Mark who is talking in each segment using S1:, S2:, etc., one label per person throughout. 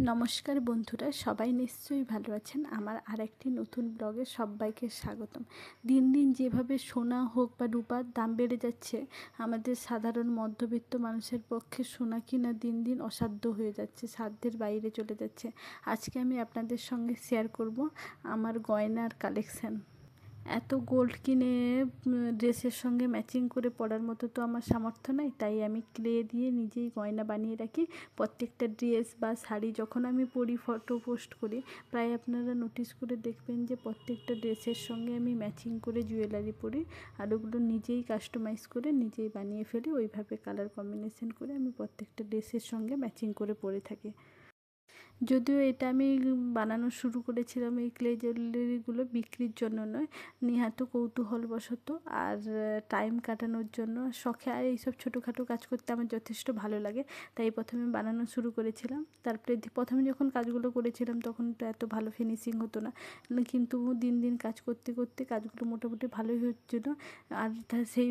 S1: নমস্কার বন্ধুরা, সবাই নিশ্চয়ই ভালো আছেন। আমার আরেকটি নতুন ব্লগে সবাইকে স্বাগতম। দিন দিন যেভাবে সোনা হোক বা রূপার দাম বেড়ে যাচ্ছে, আমাদের সাধারণ মধ্যবিত্ত মানুষের পক্ষে সোনা কিনা দিন দিন অসাধ্য হয়ে যাচ্ছে, সাধ্যের বাইরে চলে যাচ্ছে। আজকে আমি আপনাদের সঙ্গে শেয়ার করব আমার গয়নার কালেকশান এত গোল্ড কিনে ড্রেসের সঙ্গে ম্যাচিং করে পরার মতো তো আমার সামর্থ্য নাই। তাই আমি ক্লে দিয়ে নিজেই গয়না বানিয়ে রাখি। প্রত্যেকটা ড্রেস বা শাড়ি যখন আমি পরি ফটো পোস্ট করি, প্রায় আপনারা নোটিস করে দেখবেন যে প্রত্যেকটা ড্রেসের সঙ্গে আমি ম্যাচিং করে জুয়েলারি পরি আর ওগুলো নিজেই কাস্টমাইজ করে নিজেই বানিয়ে ফেলি। ওইভাবে কালার কম্বিনেশন করে আমি প্রত্যেকটা ড্রেসের সঙ্গে ম্যাচিং করে পরে থাকি। যদিও এটা আমি বানানো শুরু করেছিলাম এই ক্লে জুয়েলারিগুলো বিক্রির জন্য নয়, নিহাত কৌতূহলবশত আর টাইম কাটানোর জন্য। শখে আর এইসব ছোটোখাটো কাজ করতে আমার যথেষ্ট ভালো লাগে, তাই প্রথমে বানানো শুরু করেছিলাম। তারপরে প্রথমে যখন কাজগুলো করেছিলাম তখন তো এত ভালো ফিনিশিং হতো না। কিন্তু দিন দিন কাজ করতে করতে কাজগুলো মোটামুটি ভালোই হচ্ছিল। আর সেই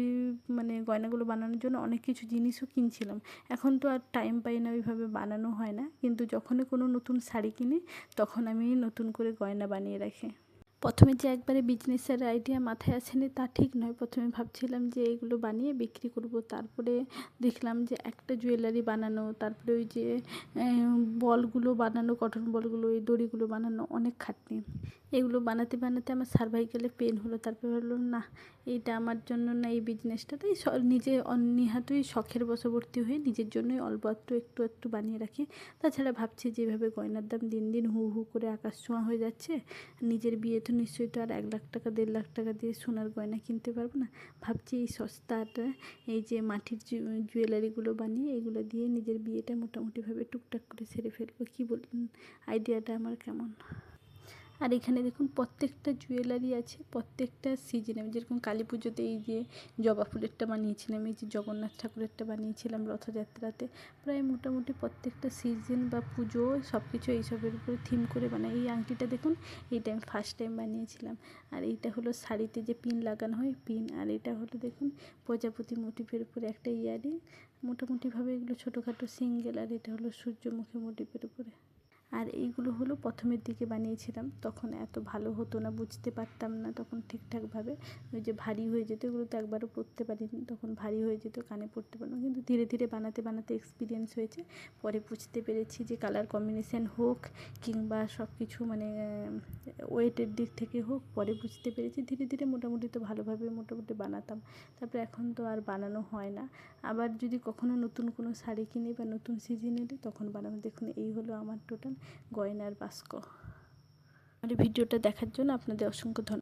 S1: মানে গয়নাগুলো বানানোর জন্য অনেক কিছু জিনিসও কিনছিলাম। এখন তো আর টাইম পাই না ওইভাবে বানানো হয় না। কিন্তু যখনই কোনো নতুন শাড়ি কিনে তখন আমি নতুন করে গয়না বানিয়ে রাখি। প্রথমে যে একবারে বিজনেসের আইডিয়া মাথায় আসেনি, তা ঠিক নয়। প্রথমে ভাবছিলাম যে এইগুলো বানিয়ে বিক্রি করব। তারপরে দেখলাম যে একটা জুয়েলারি বানানো, তারপরে ওই যে বলগুলো বানানো কটন বলগুলো, এই দড়িগুলো বানানো, অনেক খাটনি। এগুলো বানাতে বানাতে আমার সার্ভাইকেলে পেন হলো। তারপরে হলো না, এইটা আমার জন্য না, এই বিজনেসটা তাই নিজে নিহাতই শখের বশবর্তী হয়ে নিজের জন্যই অল্প একটু একটু একটু বানিয়ে রাখি। তাছাড়া ভাবছি যেভাবে গয়নার দাম দিন দিন হু হু করে আকাশ ছোঁয়া হয়ে যাচ্ছে, নিজের বিয়ে তো নিশ্চয়ই তো আর এক লাখ টাকা, দেড় লাখ টাকা দিয়ে সোনার গয়না কিনতে পারব না। ভাবছি এই সস্তার, এই যে মাটির জুয়েলারিগুলো বানিয়ে এগুলো দিয়ে নিজের বিয়েটা মোটামুটিভাবে টুকটাক করে সেরে ফেলব। কী বলুন, আইডিয়াটা আমার কেমন? আর এখানে দেখুন প্রত্যেকটা জুয়েলারি আছে, প্রত্যেকটা সিজনে আমি যেরকম কালী পুজোতে এই যে জবা ফুলেরটা বানিয়েছিলাম, এই যে জগন্নাথ ঠাকুরেরটা বানিয়েছিলাম রথযাত্রাতে, প্রায় মোটামুটি প্রত্যেকটা সিজন বা পুজো সব কিছু এইসবের উপরে থিম করে বানাই। এই আংটিটা দেখুন, এইটা আমি ফার্স্ট টাইম বানিয়েছিলাম। আর এইটা হলো শাড়িতে যে পিন লাগানো হয় পিন আর এটা হলো দেখুন প্রজাপতি মোটিভের উপরে একটা ইয়ারিং মোটামুটিভাবে এগুলো ছোটোখাটো সিঙ্গেল আর এটা হলো সূর্যমুখী মোটিভের উপরে। আর এইগুলো হলো প্রথমের দিকে বানিয়েছিলাম। তখন এত ভালো হতো না, বুঝতে পারতাম না তখন ঠিকঠাকভাবে। ওই যে ভারী হয়ে যেত, এগুলো তো একবারও পরতে পারিনি। তখন ভারী হয়ে যেত, কানে পড়তে পারলাম কিন্তু ধীরে ধীরে বানাতে বানাতে এক্সপিরিয়েন্স হয়েছে। পরে বুঝতে পেরেছি যে কালার কম্বিনেশান হোক কিংবা সব কিছু মানে ওয়েটের দিক থেকে হোক, পরে বুঝতে পেরেছি। ধীরে ধীরে মোটামুটি তো ভালোভাবে মোটামুটি বানাতাম। তারপরে এখন তো আর বানানো হয় না। আবার যদি কখনো নতুন কোনো শাড়ি কিনি বা নতুন সিজন এলে তখন বানাবো। দেখুন, এই হলো আমার টোটাল গয়নার বাস্ক। আমার ভিডিওটা দেখার জন্য আপনাদের অসংখ্য ধন্যবাদ।